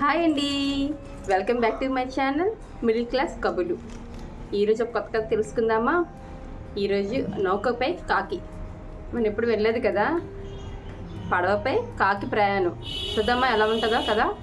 Hi అండి. Welcome back to my channel middle class కబులు ఈరోజు ఒక కొత్త కథ తెలుసుకుందామా? ఈరోజు నౌకపై కాకి. మనం ఎప్పుడు వెళ్ళలేదు కదా? పడవపై కాకి ప్రయాణం. చూద్దామా ఎలా ఉంటుందో కదా?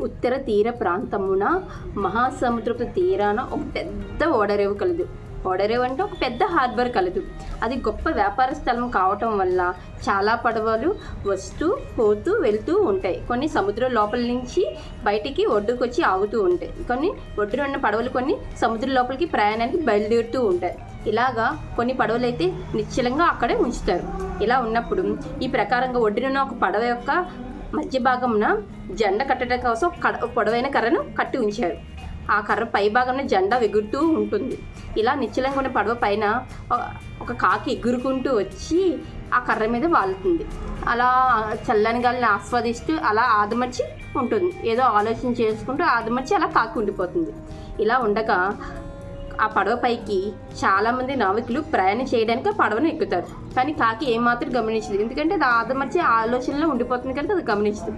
ఉత్తర తీర ప్రాంతమున మహాసముద్రపు తీరాన ఒక పెద్ద ఓడరేవు కలదు. ఓడరేవ్ అంటే ఒక పెద్ద హార్బర్ కలదు. అది గొప్ప వ్యాపార స్థలం కావటం వల్ల చాలా పడవలు వస్తూ పోతూ వెళ్తూ ఉంటాయి. కొన్ని సముద్రం లోపల నుంచి బయటికి ఒడ్డుకు వచ్చి ఆగుతూ ఉంటాయి. కొన్ని ఒడ్డున ఉన్న పడవలు కొన్ని సముద్రం లోపలికి ప్రయాణానికి బయలుదేరుతూ ఉంటాయి. ఇలాగా కొన్ని పడవలు అయితే నిశ్చలంగా అక్కడే ఉంచుతారు. ఇలా ఉన్నప్పుడు ఈ ప్రకారంగా ఒడ్డున ఒక పడవ యొక్క మధ్య భాగమున జెండ కట్టడం కోసం కడ పొడవైన కర్రను కట్టి ఉంచారు. ఆ కర్ర పైభాగంలో జెండా ఎగురుతూ ఉంటుంది. ఇలా నిశ్చలంగా ఉన్న పడవ పైన ఒక- ఒక కాకి ఎగురుకుంటూ వచ్చి ఆ కర్ర మీద వాలుతుంది అలా చల్లని గాలిని ఆస్వాదిస్తూ అలా ఆదమర్చి ఉంటుంది. ఏదో ఆలోచన చేసుకుంటూ ఆదమర్చి అలా కాకి ఉండిపోతుంది. ఇలా ఉండగా ఆ పడవ పైకి చాలామంది నావికులు ప్రయాణం చేయడానికి ఆ పడవను ఎక్కుతారు. కానీ కాకి ఏమాత్రం గమనించదు ఎందుకంటే అది ఆదమర్చి ఆలోచనలో ఉండిపోతుంది కనుక అది గమనించదు.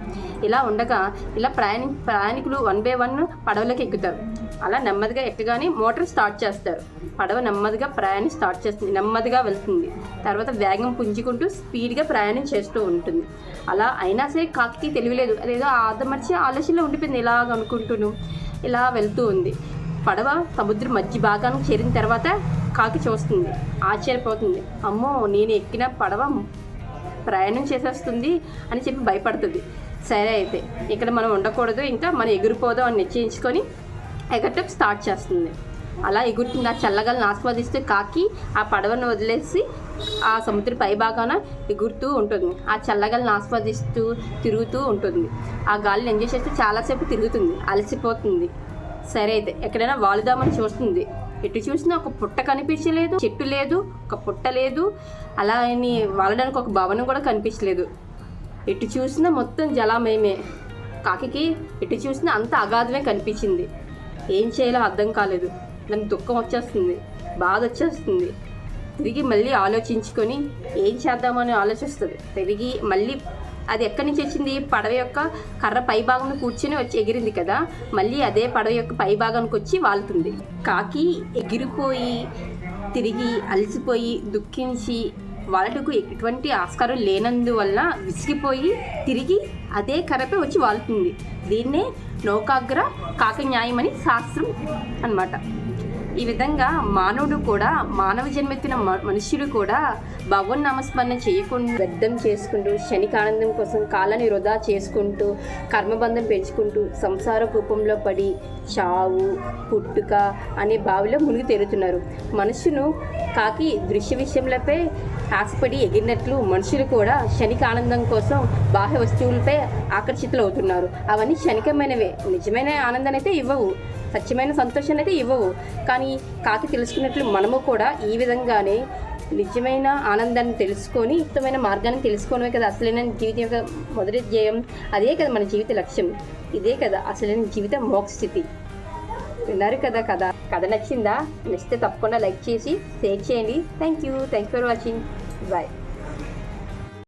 ఇలా ఉండగా ఇలా ప్రయాణి ప్రయాణికులు వన్ బై వన్ పడవలోకి ఎక్కుతారు. అలా నెమ్మదిగా ఎక్కగానే మోటార్ స్టార్ట్ చేస్తారు. పడవ నెమ్మదిగా ప్రయాణం స్టార్ట్ చేస్తుంది. నెమ్మదిగా వెళ్తుంది. తర్వాత వేగం పుంజుకుంటూ స్పీడ్గా ప్రయాణం చేస్తూ ఉంటుంది. అలా అయినా సరే కాకి తెలియలేదు అదేదో ఆదమర్చి ఆలోచనలో ఉండిపోయింది. ఇలాగ అనుకుంటూను ఇలా వెళ్తూ ఉంది. పడవ సముద్రం మధ్య భాగానికి చేరిన తర్వాత కాకి చూస్తుంది. ఆశ్చర్యపోతుంది. అమ్మో నేను ఎక్కిన పడవ ప్రయాణం చేసేస్తుంది అని చెప్పి భయపడుతుంది. సరే అయితే ఇక్కడ మనం ఉండకూడదు ఇంకా మనం ఎగిరిపోదాం అని నిశ్చయించుకొని ఎగటం స్టార్ట్ చేస్తుంది. అలా ఎగురుతుంది ఆ చల్లగాలను ఆస్వాదిస్తూ కాకి ఆ పడవను వదిలేసి ఆ సముద్ర పైభాగాన ఎగురుతూ ఉంటుంది. ఆ చల్లగాలను ఆస్వాదిస్తూ తిరుగుతూ ఉంటుంది. ఆ గాలిని ఎంజాయ్ చేస్తూ చాలాసేపు తిరుగుతుంది. అలసిపోతుంది. సరే అయితే ఎక్కడైనా వాలుదామని చూస్తుంది. ఎటు చూసినా ఒక పుట్ట కనిపించలేదు చెట్టు లేదు ఒక పుట్ట లేదు. అలా అని వాలడానికి ఒక భవనం కూడా కనిపించలేదు. ఎటు చూసినా మొత్తం జలామయమే. కాకికి ఎటు చూసినా అంత అగాధమే కనిపించింది. ఏం చేయాలో అర్థం కాలేదు. దానికి దుఃఖం వచ్చేస్తుంది బాధ వచ్చేస్తుంది. తిరిగి మళ్ళీ ఆలోచించుకొని ఏం చేద్దామని ఆలోచిస్తుంది? తిరిగి మళ్ళీ అది ఎక్కడి నుంచి వచ్చింది? పడవ యొక్క కర్ర పై భాగంలో కూర్చొని వచ్చి ఎగిరింది కదా. మళ్ళీ అదే పడవ యొక్క పై భాగానికి వచ్చి వాలుతుంది కాకి ఎగిరిపోయి తిరిగి అలసిపోయి దుఃఖించి వాళ్ళకు ఎటువంటి ఆస్కారం లేనందువల్ల విసిగిపోయి తిరిగి అదే కర్రపై వచ్చి వాలుతుంది దీన్నే నౌకాగ్ర కాక న్యాయం అని శాస్త్రం అన్నమాట. ఈ విధంగా మానవుడు కూడా మానవ జన్మెత్తిన మ- మనుష్యుడు కూడా భగవన్ నామస్మరణ చేయకుండా వ్యర్థం చేసుకుంటూ క్షణిక ఆనందం కోసం కాలాన్ని వృధా చేసుకుంటూ కర్మబంధం పెంచుకుంటూ సంసార కూపంలో పడి చావు పుట్టుక అనే బావిలో మునిగి తేలుతున్నారు. మనుషును కాకి దృశ్య విషయంలపై ఆశపడి ఎగిరినట్లు మనుషులు కూడా క్షణిక ఆనందం కోసం బాహ్య వస్తువులపై ఆకర్షితులు అవుతున్నారు అవన్నీ క్షణికమైనవే. నిజమైన ఆనందాన్ని అయితే ఇవ్వవు. సత్యమైన సంతోషాన్ని అయితే ఇవ్వవు. కానీ కాకి తెలుసుకున్నట్లు మనము కూడా ఈ విధంగానే నిజమైన ఆనందాన్ని తెలుసుకొని ఉత్తమైన మార్గాన్ని తెలుసుకోవడమే కదా అసలైన జీవితం యొక్క మొదటి ధ్యేయం. అదే కదా మన జీవిత లక్ష్యం. ఇదే కదా అసలైన జీవిత మోక్ష స్థితి విన్నారు కదా కథ. కథ నచ్చిందా? నచ్చితే తప్పకుండా లైక్ చేసి షేర్ చేయండి. Thank you thank for watching bye